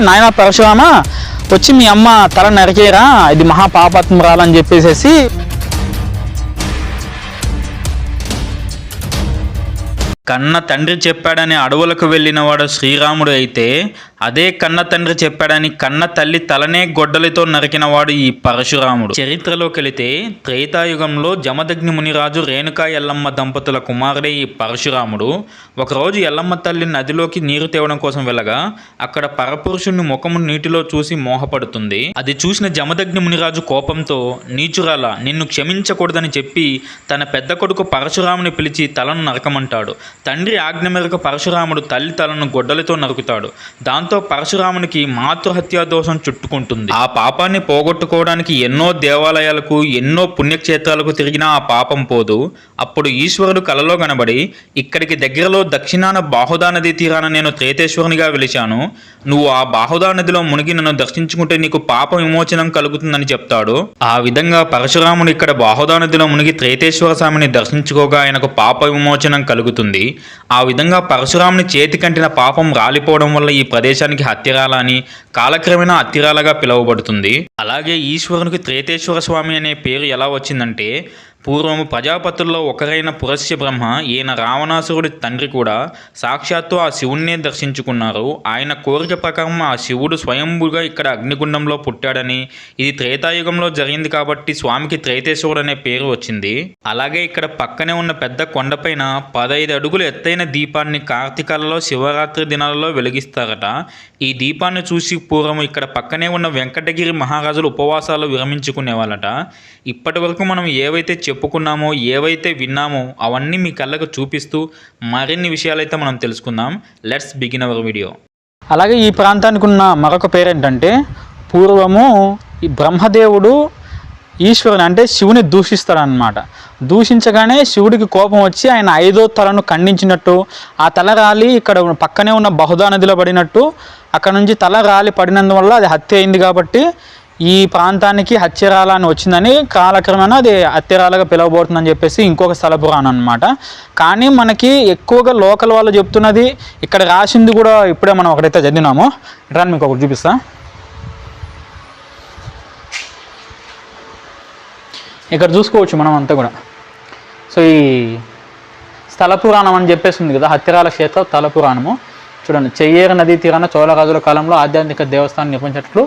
నాయన పరశురామ వచ్చి మీ అమ్మ తల నరికేరా ఇది మహాపాపత్మరాలని చెప్పేసేసి. కన్న తండ్రి చెప్పాడని అడవులకు వెళ్ళినవాడు శ్రీరాముడు అయితే అదే కన్న తండ్రి చెప్పాడని కన్న తల్లి తలనే గొడ్డలితో నరికినవాడు ఈ పరశురాముడు. చరిత్రలోకి వెళితే త్రేతాయుగంలో జమదగ్ని మునిరాజు రేణుకా ఎల్లమ్మ దంపతుల కుమారుడే ఈ పరశురాముడు. ఒకరోజు ఎల్లమ్మ తల్లి నదిలోకి నీరు తేవడం కోసం వెళ్ళగా అక్కడ పరపురుషుణ్ణి ముఖము నీటిలో చూసి మోహపడుతుంది. అది చూసిన జమదగ్ని మునిరాజు కోపంతో నీచురాల నిన్ను క్షమించకూడదని చెప్పి తన పెద్ద కొడుకు పరశురాముని పిలిచి తలను నరకమంటాడు. తండ్రి ఆజ్ఞ మేరకు పరశురాముడు తల్లి తలను గొడ్డలితో నరుకుతాడు. దాంతో పరశురామునికి మాతృహత్యా దోషం చుట్టుకుంటుంది. ఆ పాపాన్ని పోగొట్టుకోవడానికి ఎన్నో దేవాలయాలకు ఎన్నో పుణ్యక్షేత్రాలకు తిరిగినా ఆ పాపం పోదు. అప్పుడు ఈశ్వరుడు కలలో కనబడి ఇక్కడికి దగ్గరలో దక్షిణాన బాహుదా నది తీరాన నేను త్రేతేశ్వరునిగా వెలిచాను నువ్వు ఆ బాహుదా నదిలో మునిగి నన్ను దర్శించుకుంటే నీకు పాప విమోచనం కలుగుతుందని చెప్తాడు. ఆ విధంగా పరశురాముడు ఇక్కడ బాహుదా నదిలో మునిగి త్రేతేశ్వర స్వామిని దర్శించుకోగా ఆయనకు పాప విమోచనం కలుగుతుంది. ఆ విధంగా పరశురాముని చేతి కంటిన పాపం రాలిపోవడం వల్ల ఈ ప్రదేశం దేశానికి హత్యరాల అని కాలక్రమేణా హత్యరాలగా పిలువబడుతుంది. అలాగే ఈశ్వరునికి త్రేతేశ్వర స్వామి అనే పేరు ఎలా వచ్చిందంటే పూర్వము ప్రజాపతుల్లో ఒకరైన పురస్య బ్రహ్మ ఈయన రావణాసురుడి తండ్రి కూడా సాక్షాత్తు ఆ శివుణ్ణే దర్శించుకున్నారు. ఆయన కోరిక ప్రకారం ఆ శివుడు స్వయంభుగా ఇక్కడ అగ్నిగుండంలో పుట్టాడని ఇది త్రేతాయుగంలో జరిగింది కాబట్టి స్వామికి త్రేతేశ్వరుడు అనే పేరు వచ్చింది. అలాగే ఇక్కడ పక్కనే ఉన్న పెద్ద కొండపైన పదహైదు అడుగులు ఎత్తైన దీపాన్ని కార్తీకాలలో శివరాత్రి దినాలలో వెలిగిస్తారట. ఈ దీపాన్ని చూసి పూర్వం ఇక్కడ పక్కనే ఉన్న వెంకటగిరి మహారాజులు ఉపవాసాలు విరమించుకునేవాళ్ళట. ఇప్పటి వరకు మనం ఏవైతే చెప్పుకున్నామో ఏవైతే విన్నామో అవన్నీ మీ కళ్ళకు చూపిస్తూ మరిన్ని విషయాలైతే మనం తెలుసుకుందాం. లెట్స్ బిగిన్ అవర్ వీడియో అలాగే ఈ ప్రాంతానికి ఉన్న మరొక పేరు ఏంటంటే పూర్వము ఈ బ్రహ్మదేవుడు ఈశ్వరుని అంటే శివుని దూషిస్తాడనమాట దూషించగానే శివుడికి కోపం వచ్చి ఆయన ఐదో తలను ఖండించినట్టు ఆ తల రాలి ఇక్కడ పక్కనే ఉన్న బహుదా నదిలో పడినట్టు అక్కడ నుంచి తల రాలి పడినందువల్ల అది హత్య అయింది కాబట్టి ఈ ప్రాంతానికి హత్యరాల అని వచ్చిందని కాలక్రమేణా అది హత్యరాలుగా పిలవబోతుందని చెప్పేసి ఇంకొక స్థల పురాణం అనమాట కానీ మనకి ఎక్కువగా లోకల్ వాళ్ళు చెప్తున్నది ఇక్కడ రాసింది కూడా ఇప్పుడే మనం ఒకటైతే చదివినాము. ఇట్లా మీకు ఒకటి చూపిస్తా. ఇక్కడ చూసుకోవచ్చు మనం అంతా కూడా. సో ఈ స్థల పురాణం అని చెప్పేసి ఉంది కదా హత్యరాల క్షేత్ర స్థల పురాణము. చూడండి చెయ్యేరు నదీ తీరాన చోళరాజుల కాలంలో ఆధ్యాత్మిక దేవస్థానం నిర్మించినట్లు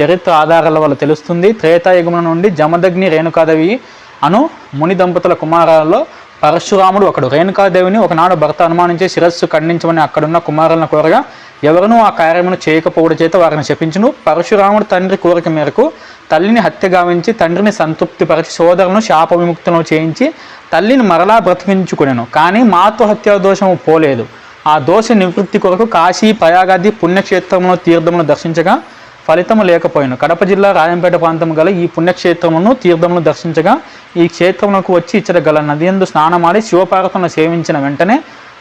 చరిత్ర ఆధారాల వల్ల తెలుస్తుంది. త్రేతాయుగముల నుండి జమదగ్ని రేణుకాదేవి అను ముని దంపతుల కుమారాలలో పరశురాముడు ఒకడు. రేణుకాదేవిని ఒకనాడు భర్త అనుమానించి శిరస్సు ఖండించమని అక్కడున్న కుమారులను కోరగా ఎవరునూ ఆ కార్యమును చేయకపోవడం చేత వారిని శపించును. పరశురాముడు తండ్రి కోరిక మేరకు తల్లిని హత్య గావించి తండ్రిని సంతృప్తిపరిచి సోదరును శాప విముక్తులను చేయించి తల్లిని మరలా బ్రతికించుకునేను. కానీ మాతృహత్యా దోషము పోలేదు. ఆ దోష నివృత్తి కొరకు కాశీ ప్రయాగాది పుణ్యక్షేత్రంలో తీర్థమును దర్శించగా ఫలితము లేకపోయాను కడప జిల్లా రాయంపేట ప్రాంతం గల ఈ పుణ్యక్షేత్రమును తీర్థమును దర్శించగా ఈ క్షేత్రమునకు వచ్చి ఇచ్చట గల నదియందు స్నానమాడి శివపార్వతులను సేవించిన వెంటనే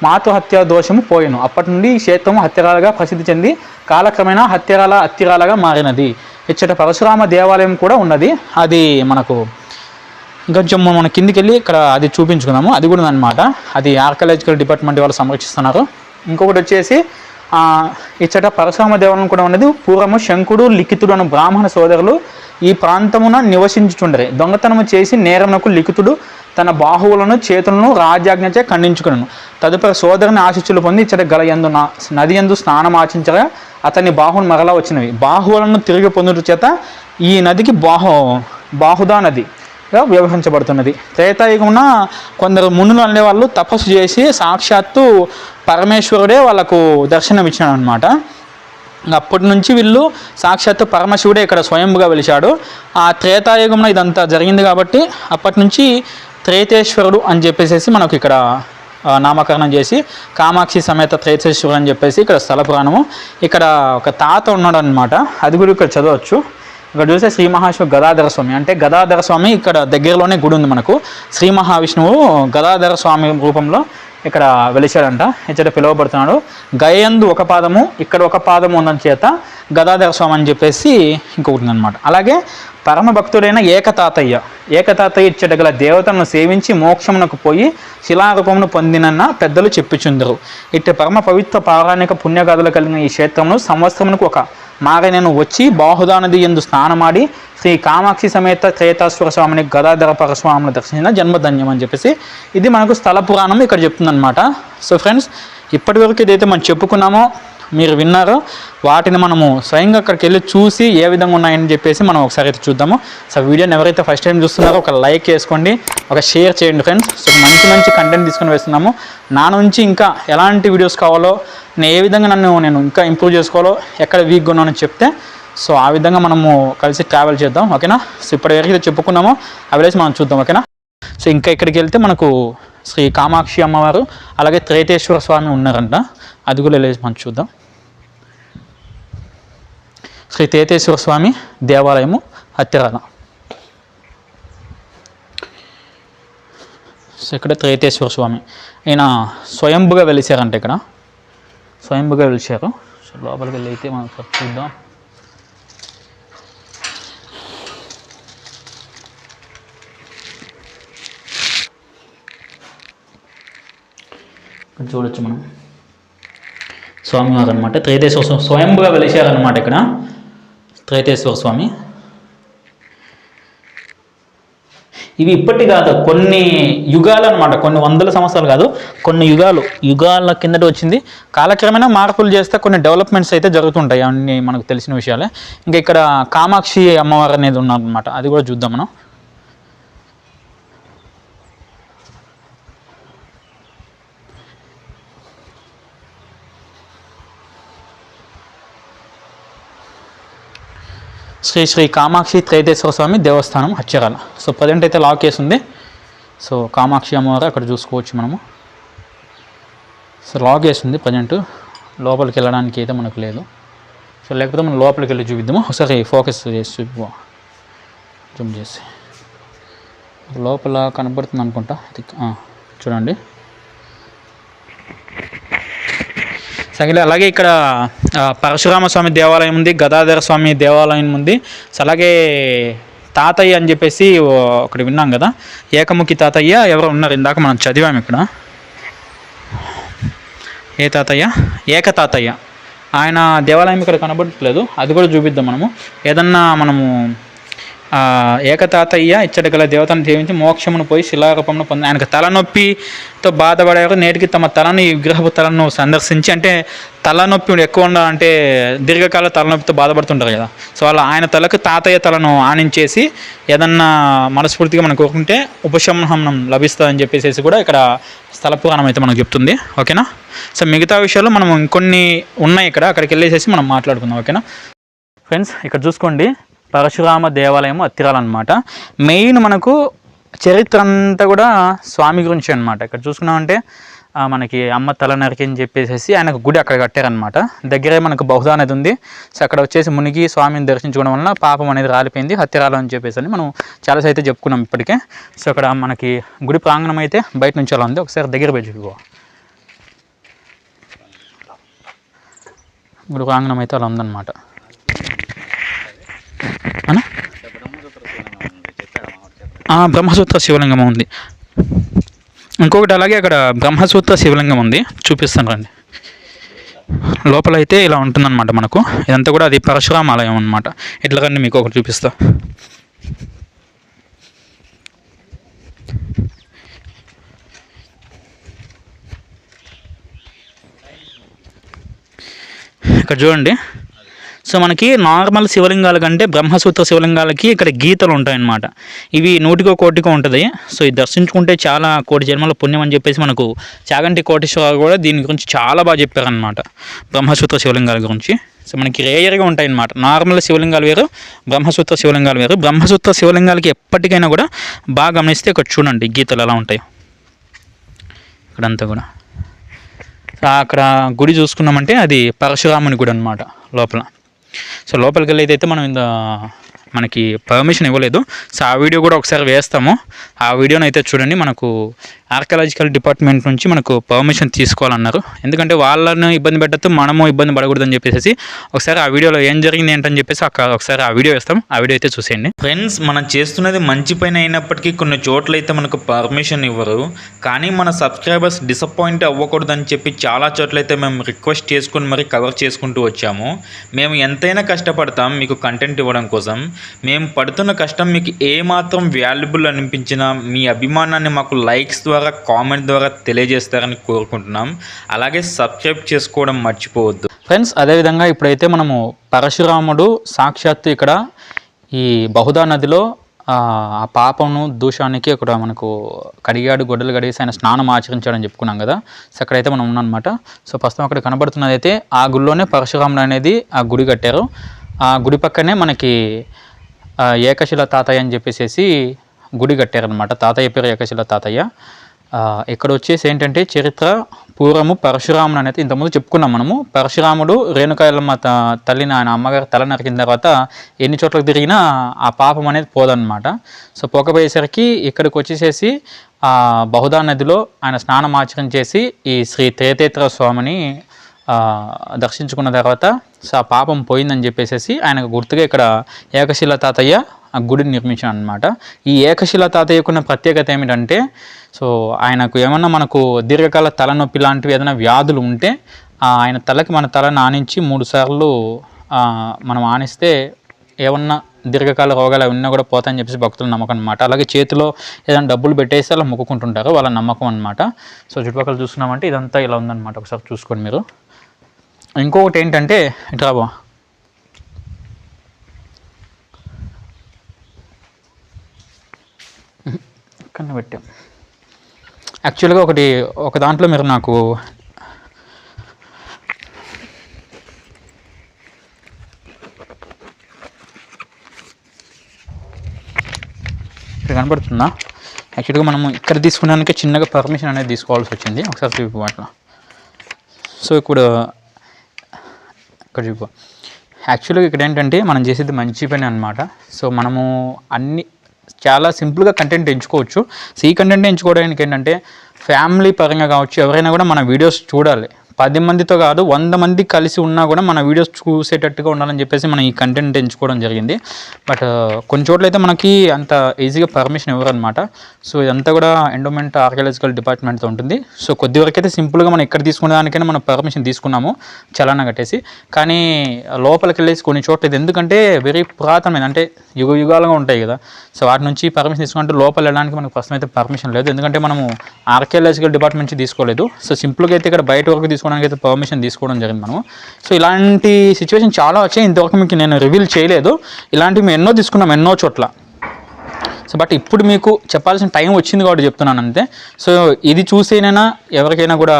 మాతృహత్యా దోషము పోయెను. అప్పటి నుండి ఈ క్షేత్రము హత్యరాలుగా ప్రసిద్ధి చెంది కాలక్రమేణా హత్యరాల అత్తిరాలుగా మారినది. ఇచ్చట పరశురామ దేవాలయం కూడా ఉన్నది. అది మనకు ఇంకొంచెం మన కిందికి వెళ్ళి ఇక్కడ అది చూపించుకున్నాము. అది కూడా అనమాట అది ఆర్కలాజికల్ డిపార్ట్మెంట్ వాళ్ళు సంరక్షిస్తున్నారు. ఇంకొకటి వచ్చేసి ఇచ్చట పరశురామ దేవాలయం కూడా ఉన్నది. పూర్వము శంకుడు లిఖితుడు అను బ్రాహ్మణ సోదరులు ఈ ప్రాంతమున నివసించుచుండరి. దొంగతనము చేసి నేరమునకు లిఖితుడు తన బాహువులను చేతులను రాజ్యాజ్ఞచే ఖండించుకును తదుపరి సోదరుని ఆశిస్సులు పొంది ఇచ్చట గల ఎందు నా- నది ఎందు స్నానం ఆచించగా అతని బాహువులు మరలా వచ్చినవి. బాహువులను తిరిగి పొందుట చేత ఈ నదికి బాహు బాహుదా నది. వ్యవహరించబడుతున్నది. త్రేతాయుగమున కొందరు మునులు అనేవాళ్ళు తపస్సు చేసి సాక్షాత్తు పరమేశ్వరుడే వాళ్ళకు దర్శనం ఇచ్చినాడు అనమాట అప్పటి నుంచి వీళ్ళు సాక్షాత్తు పరమశివుడే ఇక్కడ స్వయంగా వెలిచాడు ఆ త్రేతాయుగంలో ఇదంతా జరిగింది కాబట్టి అప్పటి నుంచి త్రేతేశ్వరుడు అని చెప్పేసి మనకు ఇక్కడ నామకరణం చేసి కామాక్షి సమేత త్రేతేశ్వరుడు అని చెప్పేసి ఇక్కడ స్థల పురాణము. ఇక్కడ ఒక తాత ఉన్నాడు అనమాట అది కూడా ఇక్కడ చదవచ్చు. ఇక్కడ చూస్తే శ్రీ మహావిష్ణువు గదాధర స్వామి. అంటే గదాధర స్వామి ఇక్కడ దగ్గరలోనే గుడి ఉంది మనకు. శ్రీ మహావిష్ణువు గదాధర స్వామి రూపంలో ఇక్కడ వెలిచాడంట ఇచ్చట పిలువబడుతున్నాడు. గయందు ఒక పాదము ఇక్కడ ఒక పాదము ఉన్నందు చేత గదాధర స్వామి అని చెప్పేసి ఇంకొకటి అనమాట అలాగే పరమ భక్తుడైన ఏకతాతయ్య. ఏకతాతయ్య ఇచ్చట గల దేవతలను సేవించి మోక్షమునకు పోయి శిలారూపమును పొందినన్న పెద్దలు చెప్పుచుందరు. ఇట్టి పరమ పవిత్ర పౌరాణిక పుణ్యగాథలు కలిగిన ఈ క్షేత్రమును సంవత్సరమునకు ఒక మారనేను వచ్చి బాహుదా నది ఎందు స్నానమాడి శ్రీ కామాక్షి సమేత త్రేతాశ్వర స్వామిని గదాధర పరస్వామిని దర్శించిన జన్మధన్యం అని చెప్పేసి ఇది మనకు స్థల పురాణం ఇక్కడ చెప్తుందన్నమాట. సో ఫ్రెండ్స్ ఇప్పటివరకు ఏదైతే మనం చెప్పుకున్నామో మీరు విన్నారు వాటిని మనము స్వయంగా అక్కడికి వెళ్ళి చూసి ఏ విధంగా ఉన్నాయని చెప్పేసి మనం ఒకసారి అయితే చూద్దాము. సో వీడియోని ఎవరైతే ఫస్ట్ టైం చూస్తున్నారో ఒక లైక్ వేసుకోండి ఒక షేర్ చేయండి ఫ్రెండ్స్ సో మంచి మంచి కంటెంట్ తీసుకొని వేస్తున్నాము. నా నుంచి ఇంకా ఎలాంటి వీడియోస్ కావాలో నేను ఏ విధంగా నన్ను నేను ఇంకా ఇంప్రూవ్ చేసుకోవాలో ఎక్కడ వీక్గా ఉన్నానో చెప్తే సో ఆ విధంగా మనము కలిసి ట్రావెల్ చేద్దాం ఓకేనా సో ఇప్పటి వరకు చెప్పుకున్నామో. అవి మనం చూద్దాం ఓకేనా సో ఇంకా ఇక్కడికి వెళ్తే మనకు శ్రీ కామాక్షి అమ్మవారు అలాగే త్రేతేశ్వర స్వామి ఉన్నారంట. అది కూడా వెళ్ళేసి మనం చూద్దాం. శ్రీ తేతేశ్వర స్వామి దేవాలయము హత్యరాధ సో ఇక్కడ త్రేతేశ్వర స్వామి ఈయన స్వయంభుగా వెలిసారంట ఇక్కడ. స్వయంభుగా వెలిసారు సో లోపలికి వెళ్ళి అయితే మనం చూద్దాం. చూడొచ్చు మనం. స్వామివారు అనమాట త్రైతేశ్వర స్వామి స్వయంభుగా వెలిశారనమాట ఇక్కడ. త్రైతేశ్వర స్వామి. ఇవి ఇప్పటి కాదు కొన్ని యుగాలు అనమాట కొన్ని వందల సంవత్సరాలు కాదు కొన్ని యుగాలు. యుగాల కిందట వచ్చింది. కాలక్రమేణా మార్పులు చేస్తే కొన్ని డెవలప్మెంట్స్ అయితే జరుగుతుంటాయి. అన్నీ మనకు తెలిసిన విషయాలే. ఇంకా ఇక్కడ కామాక్షి అమ్మవారు అనేది ఉన్నారనమాట. అది కూడా చూద్దాం మనం. శ్రీ శ్రీ కామాక్షి త్రైతేశ్వర స్వామి దేవస్థానం హచ్చరాల సో ప్రజెంట్ అయితే లాక్ ఉంది సో కామాక్షి అమ్మవారు అక్కడ చూసుకోవచ్చు మనము. సో లాక్ ఉంది ప్రజెంట్. లోపలికి వెళ్ళడానికి అయితే మనకు లేదు. సో లేకపోతే మనం లోపలికి వెళ్ళి చూపిద్దాము. ఒకసారి ఫోకస్ చేసి చూపు జూమ్ చేసి. లోపల కనబడుతుంది అనుకుంటా. చూడండి. సగలే అలాగే ఇక్కడ పరశురామ స్వామి దేవాలయం ఉంది గదాధర స్వామి దేవాలయం ఉంది. సో అలాగే తాతయ్య అని చెప్పేసి ఓ ఒకటి విన్నాం కదా. ఏకముఖి తాతయ్య ఎవరో ఉన్నారు ఇందాక మనం చదివాం ఇక్కడ. ఏ తాతయ్య? ఏక తాతయ్య. ఆయన దేవాలయం ఇక్కడ కనబడట్లేదు. అది కూడా చూపిద్దాం మనము. ఏదన్నా మనము ఏకతాతయ్య ఇచ్చట గల దేవతను సేవించి మోక్షమును పోయి శిలారూపమును పొంది ఆయనకు తలనొప్పితో బాధపడేవారు నేటికి తమ తలని ఈ విగ్రహపు తలను సందర్శించి అంటే తలనొప్పి ఎక్కువ ఉండాలంటే అంటే దీర్ఘకాల తలనొప్పితో బాధపడుతుంటారు కదా. సో అలా ఆయన తలకు తాతయ్య తలను ఆనించేసి ఏదన్నా మనస్ఫూర్తిగా మనం కోరుకుంటే ఉపశమనం లభిస్తుందని చెప్పేసి కూడా ఇక్కడ స్థల పురాణం అయితే మనకు చెప్తుంది. ఓకేనా? సో మిగతా విషయాలు మనం ఇంకొన్ని ఉన్నాయి ఇక్కడ. అక్కడికి వెళ్ళేసేసి మనం మాట్లాడుకుందాం. ఓకేనా? ఫ్రెండ్స్ ఇక్కడ చూసుకోండి. పరశురామ దేవాలయం అత్తిరాలన్నమాట. మెయిన్ మనకు చరిత్ర అంతా కూడా స్వామి గురించి అనమాట ఇక్కడ చూసుకున్నామంటే మనకి అమ్మ తల నరికి అని చెప్పేసి ఆయనకు గుడి అక్కడ కట్టారనమాట దగ్గరే మనకు బహుదా అనేది ఉంది. సో అక్కడ వచ్చేసి మునిగి స్వామిని దర్శించుకోవడం వలన పాపం అనేది రాలిపోయింది. హత్యరాలు అని చెప్పేసి అని మనం చాలా అయితే చెప్పుకున్నాం ఇప్పటికే. సో అక్కడ మనకి గుడి ప్రాంగణం అయితే బయట నుంచి అలా ఉంది. ఒకసారి దగ్గర పోయి చూపిపో గుడి ప్రాంగణం అయితే అలా ఉందన్నమాట. అనా? బ్రహ్మసూత్ర శివలింగం ఉంది. ఇంకొకటి అలాగే అక్కడ బ్రహ్మసూత్ర శివలింగం ఉంది. చూపిస్తాను రండి. లోపల అయితే ఇలా ఉంటుందన్నమాట మనకు. ఇదంతా కూడా అది పరశురామ ఆలయం అనమాట ఇట్లా మీకు ఒకటి చూపిస్తా. ఇక్కడ చూడండి. సో మనకి నార్మల్ శివలింగాల కంటే బ్రహ్మసూత్ర శివలింగాలకి ఇక్కడ గీతలు ఉంటాయన్నమాట. ఇవి నూటికో కోటికో ఉంటుంది. సో ఇది దర్శించుకుంటే చాలా కోటి జన్మల పుణ్యం అని చెప్పేసి మనకు చాగంటి కోటేశ్వర కూడా దీని గురించి చాలా బాగా చెప్పారనమాట బ్రహ్మసూత్ర శివలింగాల గురించి. సో మనకి రేయర్గా ఉంటాయి అన్నమాట నార్మల్ శివలింగాలు వేరు బ్రహ్మసూత్ర శివలింగాలు వేరు. బ్రహ్మసూత్ర శివలింగాలకి ఎప్పటికైనా కూడా బాగా గమనిస్తే ఇక్కడ చూడండి గీతలు ఎలా ఉంటాయి. ఇక్కడంతా కూడా. అక్కడ గుడి చూసుకున్నామంటే అది పరశురాముని గుడి అనమాట లోపల. సో లోపలికి వెళ్ళి అయితే మనం ఇంత మనకి పర్మిషన్ ఇవ్వలేదు. సో ఆ వీడియో కూడా ఒకసారి వేస్తాము. ఆ వీడియోని అయితే చూడండి. మనకు ఆర్కాలజికల్ డిపార్ట్మెంట్ నుంచి మనకు పర్మిషన్ తీసుకోవాలన్నారు. ఎందుకంటే వాళ్ళను ఇబ్బంది పెట్టద్దు మనము ఇబ్బంది పడకూడదని చెప్పేసి ఒకసారి ఆ వీడియోలో ఏం జరిగింది ఏంటని చెప్పేసి అక్క- ఒకసారి ఆ వీడియో వేస్తాం ఆ వీడియో అయితే చూసేయండి. ఫ్రెండ్స్ మనం చేస్తున్నది మంచి పైన అయినప్పటికీ కొన్ని చోట్ల అయితే మనకు పర్మిషన్ ఇవ్వరు. కానీ మన సబ్స్క్రైబర్స్ డిసప్పాయింట్ అవ్వకూడదని చెప్పి చాలా చోట్ల అయితే మేము రిక్వెస్ట్ చేసుకుని మరి కవర్ చేసుకుంటూ వచ్చాము. మేము ఎంతైనా కష్టపడతాం మీకు కంటెంట్ ఇవ్వడం కోసం. మేము పడుతున్న కష్టం మీకు ఏమాత్రం వాల్యుబుల్ అనిపించినా మీ అభిమానాన్ని మాకు లైక్స్ ద్వారా కామెంట్ ద్వారా తెలియజేస్తారని కోరుకుంటున్నాం. అలాగే సబ్స్క్రైబ్ చేసుకోవడం మర్చిపోవద్దు. ఫ్రెండ్స్ అదేవిధంగా ఇప్పుడైతే మనము పరశురాముడు సాక్షాత్తు ఇక్కడ ఈ బహుదా నదిలో ఆ పాపను దూషానికి ఇక్కడ మనకు కడిగాడు గొడ్డలు కడిగేసి ఆయన స్నానం ఆచరించాడని చెప్పుకున్నాం కదా. సో అక్కడైతే మనం ఉన్నాం సో ప్రస్తుతం అక్కడ కనబడుతున్నది అయితే ఆ గుడిలోనే పరశురాముడు అనేది ఆ గుడి కట్టారు. ఆ గుడి పక్కనే మనకి ఏకశిల తాతయ్య అని చెప్పేసి గుడి కట్టారనమాట తాతయ్య పేరు ఏకశిల తాతయ్య. ఇక్కడ వచ్చేసి ఏంటంటే చరిత్ర పూర్వము పరశురాముడు అనేది ఇంతకుముందు చెప్పుకున్నాం మనము. పరశురాముడు రేణుకాయలమ్మ త తల్లిని ఆయన అమ్మగారు తల నరికిన తర్వాత ఎన్ని చోట్లకు తిరిగినా ఆ పాపం అనేది పోదనమాట సో పోకపోయేసరికి ఇక్కడికి వచ్చేసేసి ఆ బహుదా నదిలో ఆయన స్నానం ఆచరించేసి ఈ శ్రీ త్రేతేత్ర స్వామిని దర్శించుకున్న తర్వాత సో ఆ పాపం పోయిందని చెప్పేసి ఆయనకు గుర్తుగా ఇక్కడ ఏకశిల తాతయ్య ఆ గుడిని నిర్మించాడు అనమాట ఈ ఏకశిల తాతయ్యకున్న ప్రత్యేకత ఏమిటంటే సో ఆయనకు ఏమన్నా మనకు దీర్ఘకాల తలనొప్పి లాంటివి ఏదైనా వ్యాధులు ఉంటే ఆయన తలకి మన తల ఆనించి మూడు సార్లు మనం ఆనిస్తే ఏమన్నా దీర్ఘకాల రోగాలు ఉన్నా కూడా పోతాయని చెప్పేసి భక్తుల నమ్మకం అనమాట అలాగే చేతిలో ఏదైనా డబ్బులు పెట్టేసి అలా మొక్కుకుంటుంటారు వాళ్ళ నమ్మకం అనమాట సో చుట్టుపక్కల చూస్తున్నామంటే ఇదంతా ఇలా ఉందన్నమాట. ఒకసారి చూసుకోండి మీరు. ఇంకొకటి ఏంటంటే ఇట్లా కన్ను పెట్టాం. యాక్చువల్గా ఒకటి ఒక దాంట్లో మీరు నాకు ఇక్కడ కనబడుతుందా? యాక్చువల్గా మనము ఇక్కడ తీసుకున్నానికే చిన్నగా పర్మిషన్ అనేది తీసుకోవాల్సి వచ్చింది. ఒకసారి చూపు అట్లా సో ఇప్పుడు ఇక్కడ చూపు యాక్చువల్గా ఇక్కడ ఏంటంటే మనం చేసేది మంచి పని అనమాట సో మనము అన్ని చాలా సింపుల్గా కంటెంట్ ఎంచుకోవచ్చు. సో ఈ కంటెంట్ ఎంచుకోవడానికి ఏంటంటే ఫ్యామిలీ పరంగా కావచ్చు ఎవరైనా కూడా మన వీడియోస్ చూడాలి. పది మందితో కాదు వంద మంది కలిసి ఉన్నా కూడా మన వీడియోస్ చూసేటట్టుగా ఉండాలని చెప్పేసి మనం ఈ కంటెంట్ ఎంచుకోవడం జరిగింది. బట్ uh, కొన్ని చోట్ల అయితే మనకి అంత ఈజీగా పర్మిషన్ ఇవ్వరు అనమాట సో ఇదంతా కూడా ఎండోమెంట్ ఆర్కియాలజికల్ డిపార్ట్మెంట్తో ఉంటుంది. సో కొద్ది వరకు అయితే సింపుల్గా మనం ఎక్కడ తీసుకునే దానికైనా మనం పర్మిషన్ తీసుకున్నాము చలానా కట్టేసి. కానీ లోపలికి వెళ్ళేసి కొన్ని చోట్ల ఇది ఎందుకంటే వెరీ పురాతనమైన అంటే యుగ యుగాలుగా ఉంటాయి కదా. సో వాటి నుంచి పర్మిషన్ తీసుకుంటే లోపల వెళ్ళడానికి మనకు ప్రస్తుతం అయితే పర్మిషన్ లేదు. ఎందుకంటే మనము ఆర్కియాలజికల్ డిపార్ట్మెంట్ నుంచి తీసుకోలేదు. సో సింపుల్గా అయితే ఇక్కడ బయట వరకు తీసుకోవడానికి అయితే పర్మిషన్ తీసుకోవడం జరిగింది మనము. సో ఇలాంటి సిచ్యువేషన్ చాలా వచ్చాయి. ఇంతవరకు మీకు నేను రివీల్ చేయలేదు. ఇలాంటివి మేము ఎన్నో తీసుకున్నాం ఎన్నో చోట్ల. సో బట్ ఇప్పుడు మీకు చెప్పాల్సిన టైం వచ్చింది కాబట్టి చెప్తున్నాను అంతే. సో ఇది చూసేనైనా ఎవరికైనా కూడా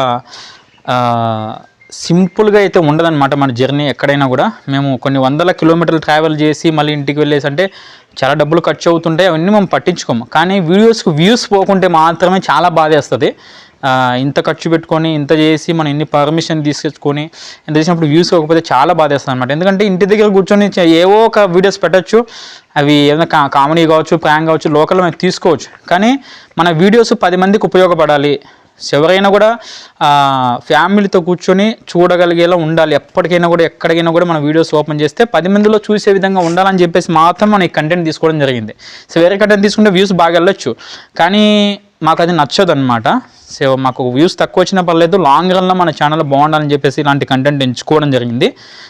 సింపుల్గా అయితే ఉండదన్నమాట మన జర్నీ ఎక్కడైనా కూడా. మేము కొన్ని వందల కిలోమీటర్లు ట్రావెల్ చేసి మళ్ళీ ఇంటికి వెళ్ళేసి అంటే చాలా డబ్బులు ఖర్చు అవుతుంటాయి. అవన్నీ మేము పట్టించుకోము. కానీ వీడియోస్కి వ్యూస్ పోకుంటే మాత్రమే చాలా బాధేస్తుంది. ఆ, ఇంత ఖర్చు పెట్టుకొని ఇంత చేసి మనం ఇన్ని పర్మిషన్ తీసుకొచ్చుకొని ఇంత చేసినప్పుడు వ్యూస్ కాకపోతే చాలా బాధేస్తుంది అనమాట ఎందుకంటే ఇంటి దగ్గర కూర్చొని ఏవో ఒక వీడియోస్ పెట్టచ్చు అవి ఏదైనా కా కామెడీ కావచ్చు ప్రాంక్ కావచ్చు లోకల్ మేము తీసుకోవచ్చు. కానీ మన వీడియోస్ పది మందికి ఉపయోగపడాలి. ఎవరైనా కూడా ఫ్యామిలీతో కూర్చొని చూడగలిగేలా ఉండాలి. ఎప్పటికైనా కూడా ఎక్కడికైనా కూడా మన వీడియోస్ ఓపెన్ చేస్తే పది మందిలో చూసే విధంగా ఉండాలని చెప్పేసి మాత్రం మనం ఈ కంటెంట్ తీసుకోవడం జరిగింది. సో వేరే కంటెంట్ తీసుకుంటే వ్యూస్ బాగా వెళ్ళొచ్చు. కానీ మాకు అది నచ్చదు అనమాట సో మాకు వ్యూస్ తక్కువ వచ్చినా పర్లేదు లాంగ్ రన్లో మన ఛానల్ బాగుండాలని చెప్పేసి ఇలాంటి కంటెంట్ ఎంచుకోవడం జరిగింది.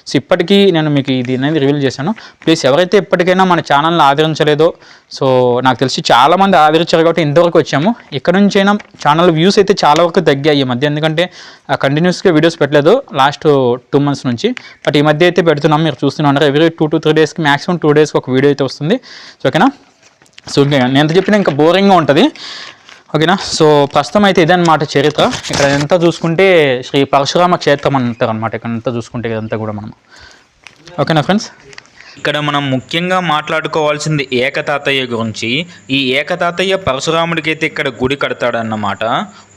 సో ఇప్పటికీ నేను మీకు ఇది అనేది రివీల్ చేశాను. ప్లీజ్ ఎవరైతే ఇప్పటికైనా మన ఛానల్ని ఆదరించలేదో సో నాకు తెలిసి చాలామంది ఆదరించారు కాబట్టి ఇంతవరకు వచ్చాము. ఇక్కడ నుంచి అయినా ఛానల్ వ్యూస్ అయితే చాలా వరకు తగ్గాయి ఈ మధ్య. ఎందుకంటే కంటిన్యూస్గా వీడియోస్ పెట్టలేదు లాస్ట్ టూ మంత్స్ నుంచి. బట్ ఈ మధ్య అయితే పెడుతున్నాం మీరు చూస్తున్నారు ఎవ్రీ టూ టు త్రీ డేస్కి మాక్సిమం టూ డేస్కి ఒక వీడియో అయితే వస్తుంది. సో ఓకేనా? సో నేను ఎంత చెప్పినా ఇంకా బోరింగ్గా ఉంటుంది. ఓకేనా? సో ప్రస్తుతం అయితే ఇదన్నమాట చరిత్ర. ఇక్కడ ఎంత చూసుకుంటే శ్రీ పరశురామ క్షేత్రం అంటారు అనమాట ఇక్కడ అంతా చూసుకుంటే ఇదంతా కూడా మనం ఓకేనా ఫ్రెండ్స్? ఇక్కడ మనం ముఖ్యంగా మాట్లాడుకోవాల్సింది ఏకతాతయ్య గురించి. ఈ ఏకతాతయ్య పరశురాముడికైతే ఇక్కడ గుడి కడతాడన్నమాట.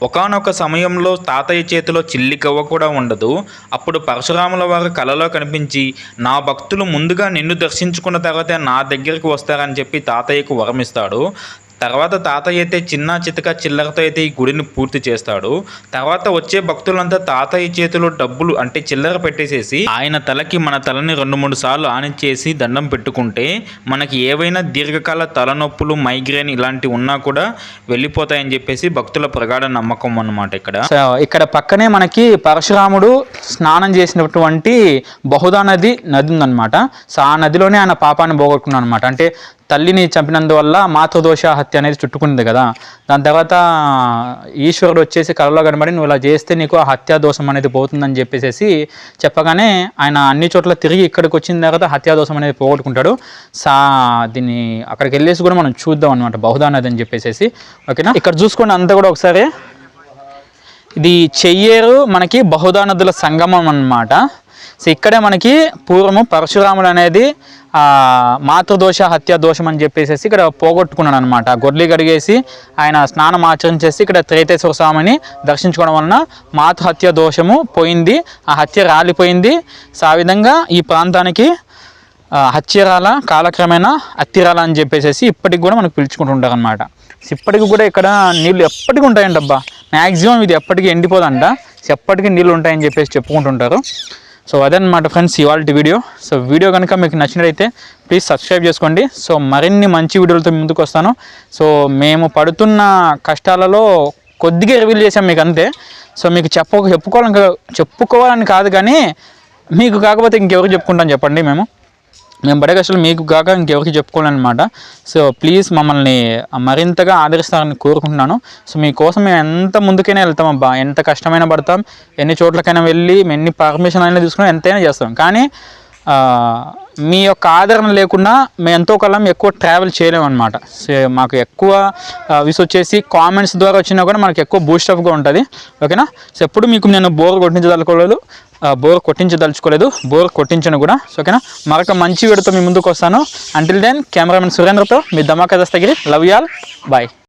ఒకానొక సమయంలో తాతయ్య చేతిలో చిల్లి కవ్వ కూడా ఉండదు. అప్పుడు పరశురాముల వారు కలలో కనిపించి నా భక్తులు ముందుగా నిన్ను దర్శించుకున్న తర్వాతే నా దగ్గరికి వస్తారని చెప్పి తాతయ్యకు వరమిస్తాడు. తర్వాత తాతయ్య అయితే చిన్న చితక చిల్లరతో అయితే ఈ గుడిని పూర్తి చేస్తాడు. తర్వాత వచ్చే భక్తులంతా తాతయ్య చేతిలో డబ్బులు అంటే చిల్లర పెట్టేసేసి ఆయన తలకి మన తలని రెండు మూడు సార్లు ఆనిచ్చేసి దండం పెట్టుకుంటే మనకి ఏవైనా దీర్ఘకాల తలనొప్పులు మైగ్రేన్ ఇలాంటివి ఉన్నా కూడా వెళ్ళిపోతాయని చెప్పేసి భక్తుల ప్రగాఢ నమ్మకం అన్నమాట ఇక్కడ. ఇక్కడ పక్కనే మనకి పరశురాముడు స్నానం చేసినటువంటి బహుదా నది నది ఉందన్నమాట. సో ఆ నదిలోనే ఆయన పాపాన్ని పోగొట్టుకున్నాడు అనమాట అంటే తల్లిని చంపినందువల్ల మాతృదోష హత్య అనేది చుట్టుకుంది కదా. దాని తర్వాత ఈశ్వరుడు వచ్చేసి కళలో కనబడి నువ్వు ఇలా చేస్తే నీకు ఆ హత్యా దోషం అనేది పోతుందని చెప్పేసి చెప్పగానే ఆయన అన్ని చోట్ల తిరిగి ఇక్కడికి వచ్చిన తర్వాత హత్యా దోషం అనేది పోగొట్టుకుంటాడు. సా దీన్ని అక్కడికి వెళ్ళేసి కూడా మనం చూద్దాం అనమాట బహుదా నది అని చెప్పేసి ఓకేనా? ఇక్కడ చూసుకోండి అంతా కూడా ఒకసారి. ఇది చెయ్యేరు మనకి బహుదా నదుల సంగమం అన్నమాట. సో ఇక్కడే మనకి పూర్వము పరశురాముడు అనేది మాతృదోష హత్య దోషం అని చెప్పేసి ఇక్కడ పోగొట్టుకున్నాడు అనమాట గొడ్లి గడిగేసి ఆయన స్నానం ఆచరించేసి ఇక్కడ త్రేతేశ్వర స్వామిని దర్శించుకోవడం వలన మాతృ హత్య దోషము పోయింది. ఆ హత్య రాలిపోయింది. సో ఆ విధంగా ఈ ప్రాంతానికి హత్యరాల కాలక్రమేణా అత్తిరాల అని చెప్పేసి ఇప్పటికి కూడా మనకు పిలుచుకుంటుంటారు అనమాట ఇప్పటికి కూడా ఇక్కడ నీళ్ళు ఎప్పటికీ ఉంటాయండి అబ్బా మ్యాక్సిమం ఇది ఎప్పటికీ ఎండిపోదంట. ఎప్పటికీ నీళ్ళు ఉంటాయని చెప్పేసి చెప్పుకుంటుంటారు. సో అదనమాట ఫ్రెండ్స్ ఇవాళ వీడియో. సో వీడియో కనుక మీకు నచ్చినట్లయితే ప్లీజ్ సబ్స్క్రైబ్ చేసుకోండి. సో మరిన్ని మంచి వీడియోలతో ముందుకు వస్తాను. సో మేము పడుతున్న కష్టాలలో కొద్దిగా రివీల్ చేసాం మీకు అంతే. సో మీకు చెప్ప చెప్పుకోవాలని చెప్పుకోవాలని కాదు కానీ మీకు కాకపోతే ఇంకెవరు చెప్పుకుంటాం చెప్పండి మేము. మేము పడే కష్టాలు మీకు కాక ఇంకెవరికి చెప్పుకోవాలన్నమాట సో ప్లీజ్ మమ్మల్ని మరింతగా ఆదరిస్తారని కోరుకుంటున్నాను. సో మీకోసం మేము ఎంత ముందుకైనా వెళ్తాం అబ్బా. ఎంత కష్టమైనా పడతాం. ఎన్ని చోట్లకైనా వెళ్ళి ఎన్ని పర్మిషన్ అయినా తీసుకుని ఎంతైనా చేస్తాం. కానీ మీ యొక్క ఆదరణ లేకుండా మేము ఎంతో కాలం ఎక్కువ ట్రావెల్ చేయలేమన్నమాట. మాకు ఎక్కువ విస్ వచ్చేసి కామెంట్స్ ద్వారా వచ్చినా కూడా మనకు ఎక్కువ బూస్టప్గా ఉంటుంది. ఓకేనా? సో ఎప్పుడు మీకు నేను బోర్ కొట్టించదలుకోలేదు బోర్ కొట్టించదలుచుకోలేదు బోర్ కొట్టించను కూడా. సో ఓకేనా? మరొక మంచి వీడితో మీ ముందుకు వస్తాను. అంటిల్ దెన్ కెమెరామెన్ సురేంద్రతో మీ Dhamaka Dastagiri. Love y'all bye